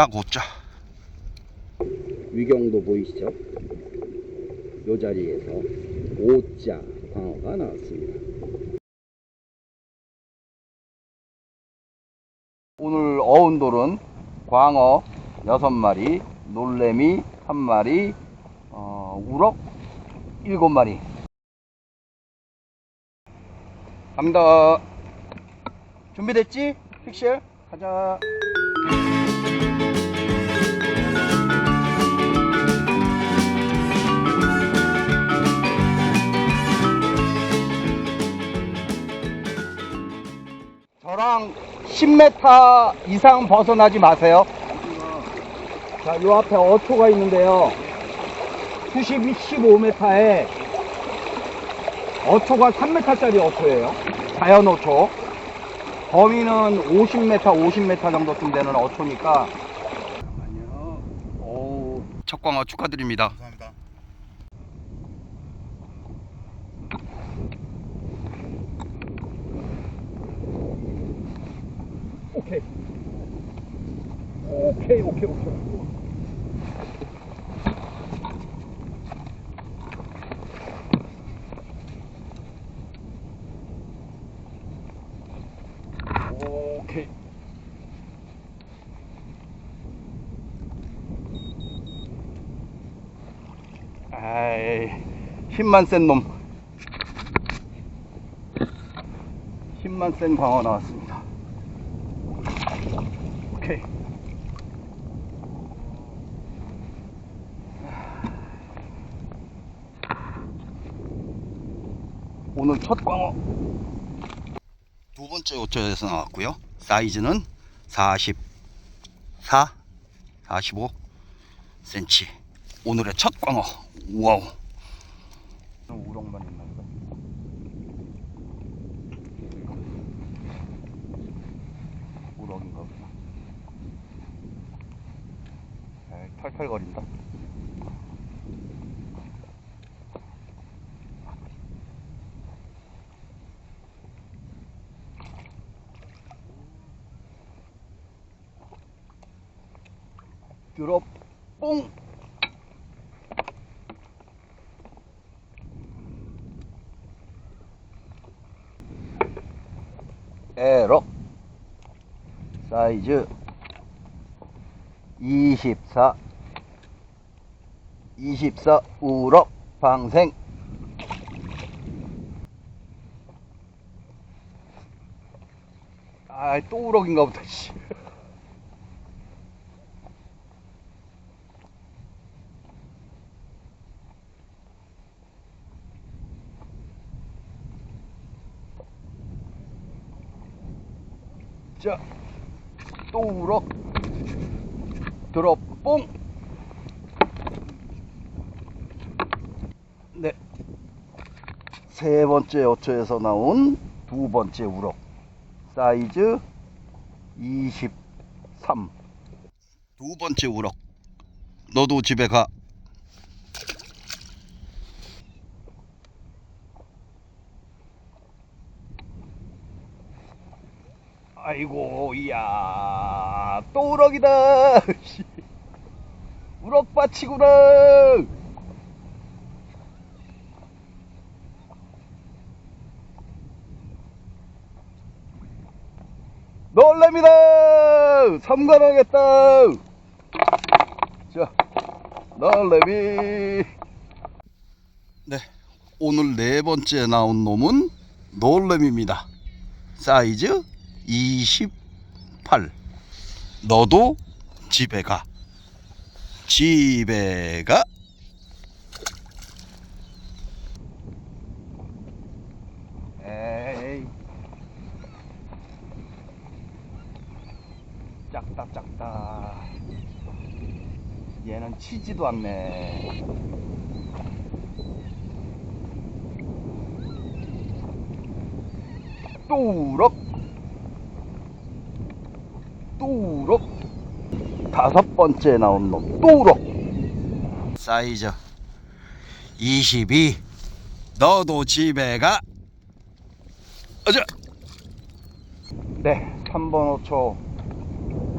딱 5자. 위경도 보이시죠? 요 자리에서 5자 광어가 나왔습니다. 오늘 어운돌은 광어 6마리, 놀래미 3마리, 어, 우럭 7마리. 갑니다. 준비됐지? 픽셀? 가자. 저랑 10m 이상 벗어나지 마세요. 자, 요 앞에 어초가 있는데요. 수심이 15m에 어초가 3m짜리 어초예요. 자연 어초. 범위는 50m, 50m 정도쯤 되는 어초니까. 잠깐만요. 오, 첫 광어 축하드립니다. 감사합니다. 오케이. 오케이, 오케이, 오케이. 오케이. 아이, 힘만 센 놈. 힘만 센 광어 나왔습니다. 오케이. 오늘 첫 광어. 두 번째 오초에서 나왔고요. 사이즈는 44, 45 cm. 오늘의 첫 광어. 와우. 우럭만 있나 보다. 우럭인가 보다. 에이, 털털거린다. 들어 뽕! 에러! 사이즈 24 24 우럭 방생! 아또 우럭인가 보다 씨. 자, 또 우럭. 들어, 뽕! 네. 세 번째 어초에서 나온 두 번째 우럭. 사이즈 23. 두 번째 우럭. 너도 집에 가. 아이고, 이야, 또 우럭이다. 씨. 우럭밭이구나. 놀랍니다. 삼관하겠다. 자, 놀래미. 네, 오늘 네 번째 나온 놈은 놀래미입니다. 사이즈 28. 너도 집에 가. 집에 가. 에이. 작다 작다. 얘는 치지도 않네. 뚜럭 다섯 번째 나온 놈 뚜럭 사이즈 22 너도 집에 가 어자. 네, 3번 5초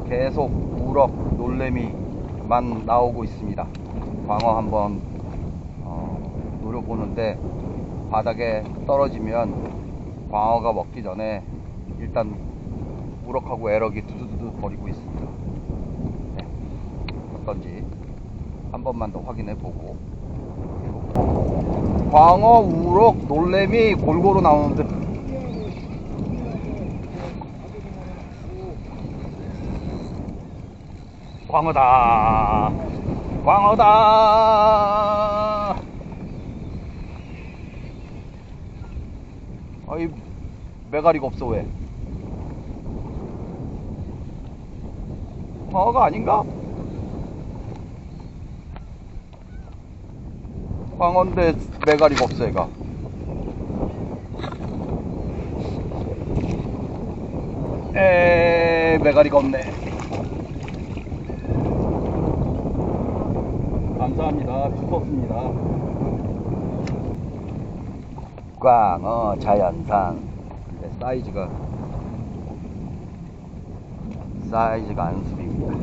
계속 우럭 놀래미만 나오고 있습니다. 광어 한번 어, 노려보는데 바닥에 떨어지면 광어가 먹기 전에 일단 우럭하고 에럭이 두두두두 거리고 있습니다. 네, 어떤지 한 번만 더 확인해 보고. 광어, 우럭, 놀래미 골고루 나오는데. 광어다. 광어다. 아이 메가리가 없어 왜? 광어가 아닌가? 메가리가 없어 얘가. 에 메가리가 없네. 감사합니다. 주웠습니다. 광어 자연산. 근데 사이즈가 사이즈가 안습입니다.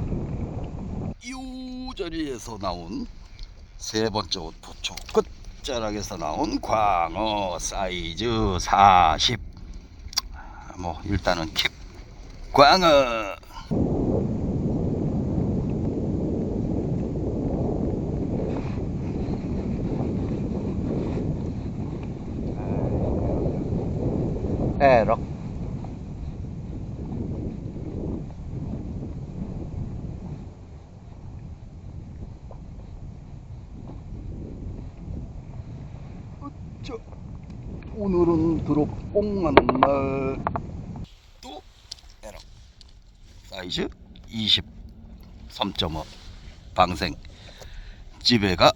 이 자리에서 나온 세 번째 옷포초 끝자락에서 나온 광어 사이즈 40. 뭐 일단은 킵 광어. 에럭. 저 오늘은 드롭 뽕하는 날. 또 에럭. 사이즈 23.5 방생 집에 가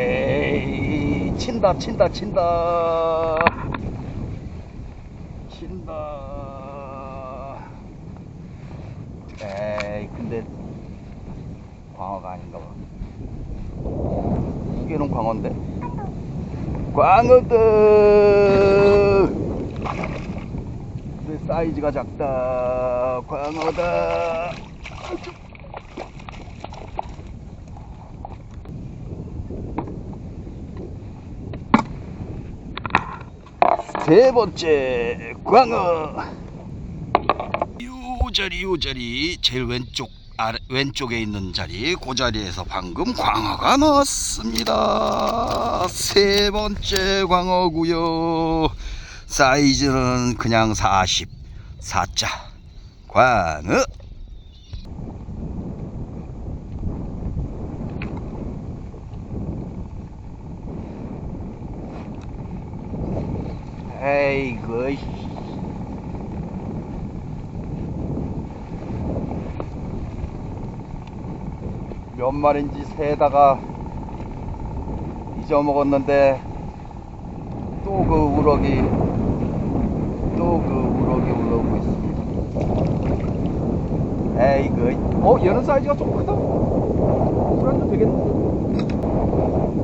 오케이 친다 친다 친다 에이 근데 광어가 아닌가 봐. 무게는 광어인데. 광어다 근데 사이즈가 작다. 광어다. 세 번째 광어. 요 자리 요 자리. 제일 왼쪽 아래, 왼쪽에 있는 자리. 그 자리에서 방금 광어가 나왔습니다. 세 번째 광어고요. 사이즈는 그냥 40 4자. 광어. 에이그 몇 마리인지 세다가 잊어먹었는데 또 그 우럭이 또 그 우럭이 올라오고 있습니다. 에이 그 어 얘는 사이즈가 좀 크다. 술안주 되겠는데?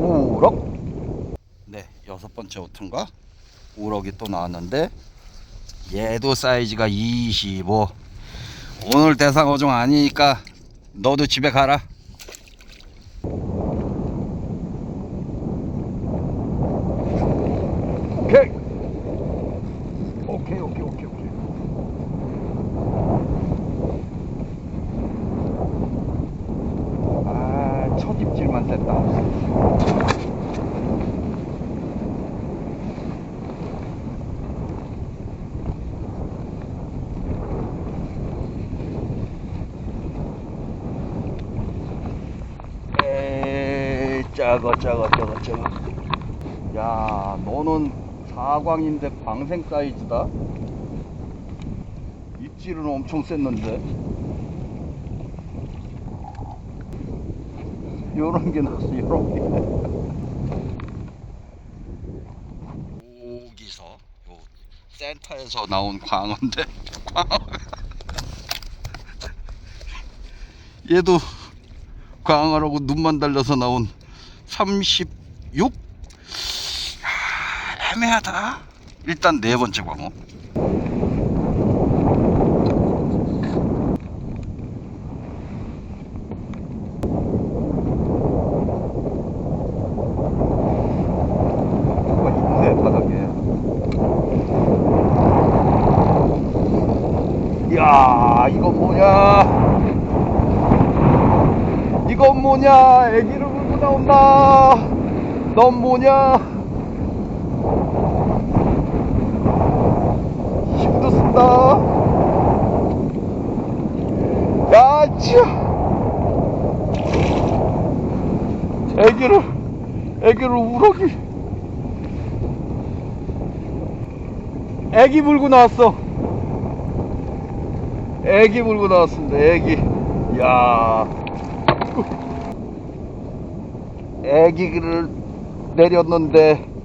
우럭? 네 여섯 번째 오튼가 우럭이 또 나왔는데 얘도 사이즈가 25 오늘 대상 어종 아니니까 너도 집에 가라 오케이! 오케이 오케이 오케이 오케이. 아첫 입질만 셌다. 에이 작어 작어 작어 작어 야 너는 사광인데 방생 사이즈다? 입질은 엄청 셌는데. 요런 게 나왔어 요런 게. 여기서 요 센터에서 나온 광어인데. 광어가 얘도 광어라고 눈만 달려서 나온 36 야, 애매하다. 일단 네 번째 바닥에? 이야 이건 뭐냐? 이건 뭐냐? 애기를 물고 나온다. 넌 뭐냐 힘도 쓴다. 야 치야 애기를 애기를 우럭이. 애기 물고 나왔어. 애기 물고 나왔습니다 애기. 야. 애기를 내렸는데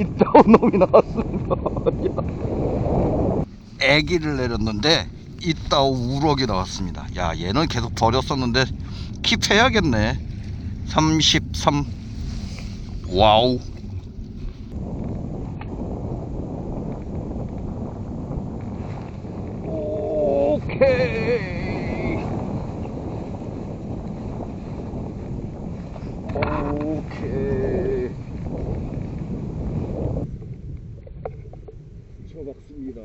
이따온 놈이 나왔습니다. 애기를 내렸는데 이따 우럭이 나왔습니다. 야 얘는 계속 버렸었는데 킵해야겠네. 33 와우. 오케이. 오케이 쳐박습니다.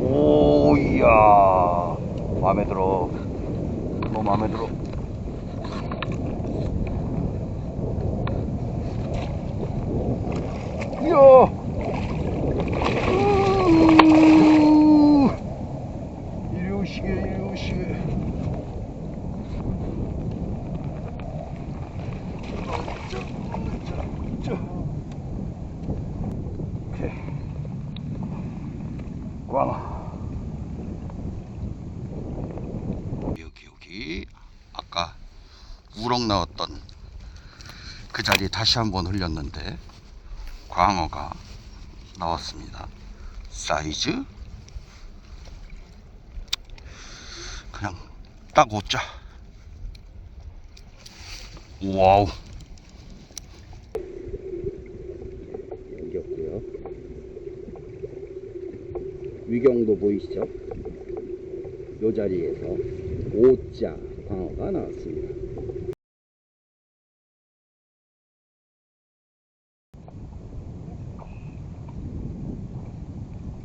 오 이야 마음에 들어. 너 마음에 들어. 이야 우. 이리 오시게 이리 오시게 자, 자, 자. 오케이 광어 여기 아까 우럭 나왔던 그 자리에 다시 한번 흘렸는데 광어가 나왔습니다 사이즈 그냥 딱 5자 와우 넘겼고요. 위경도 보이시죠? 요 자리에서 오자 광어가 나왔습니다.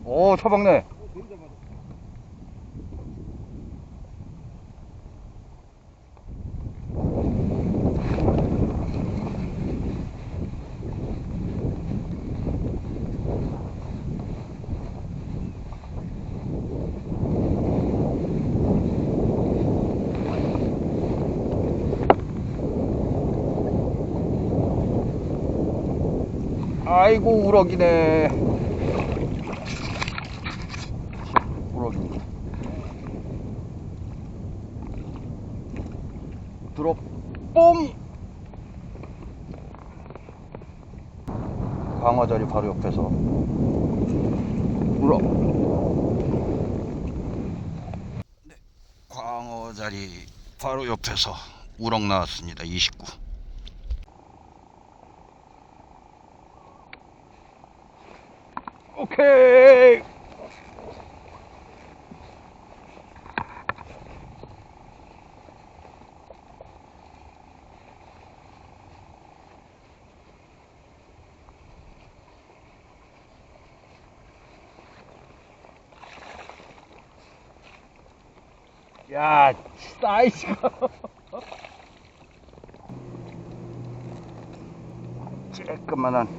오 처박네 아이고 우럭이네. 우럭이 들어 뽕! 강화자리 바로 옆에서. 우럭. 네, 광어자리 바로 옆에서 우럭 나왔습니다. 29 오케이 야 사이즈가. 쬐끄만한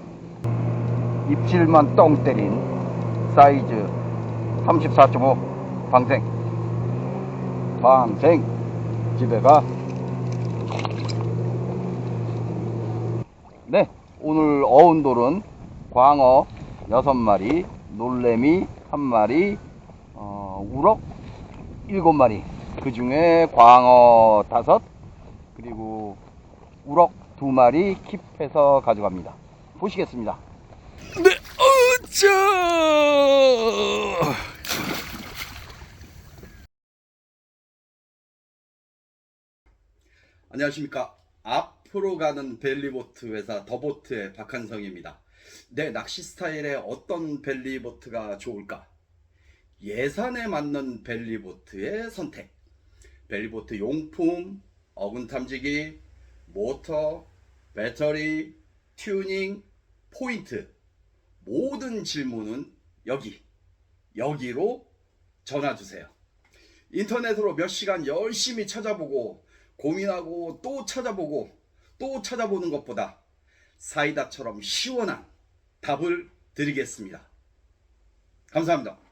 입질만 똥 때린 사이즈 34.5 방생. 방생. 집에 가. 네 오늘 어운돌은 광어 여섯 마리, 놀래미 한 마리, 어, 우럭 일곱 마리. 그 중에 광어 다섯, 그리고 우럭 두 마리 킵해서 가져갑니다. 보시겠습니다. 네, 어짜! 안녕하십니까. 앞으로 가는 벨리보트 회사 더보트의 박한성입니다. 내 낚시 스타일에 어떤 벨리보트가 좋을까? 예산에 맞는 벨리보트의 선택. 벨리보트 용품, 어군 탐지기, 모터, 배터리, 튜닝, 포인트. 모든 질문은 여기, 여기로 전화 주세요. 인터넷으로 몇 시간 열심히 찾아보고 고민하고 또 찾아보고 또 찾아보는 것보다 사이다처럼 시원한 답을 드리겠습니다. 감사합니다.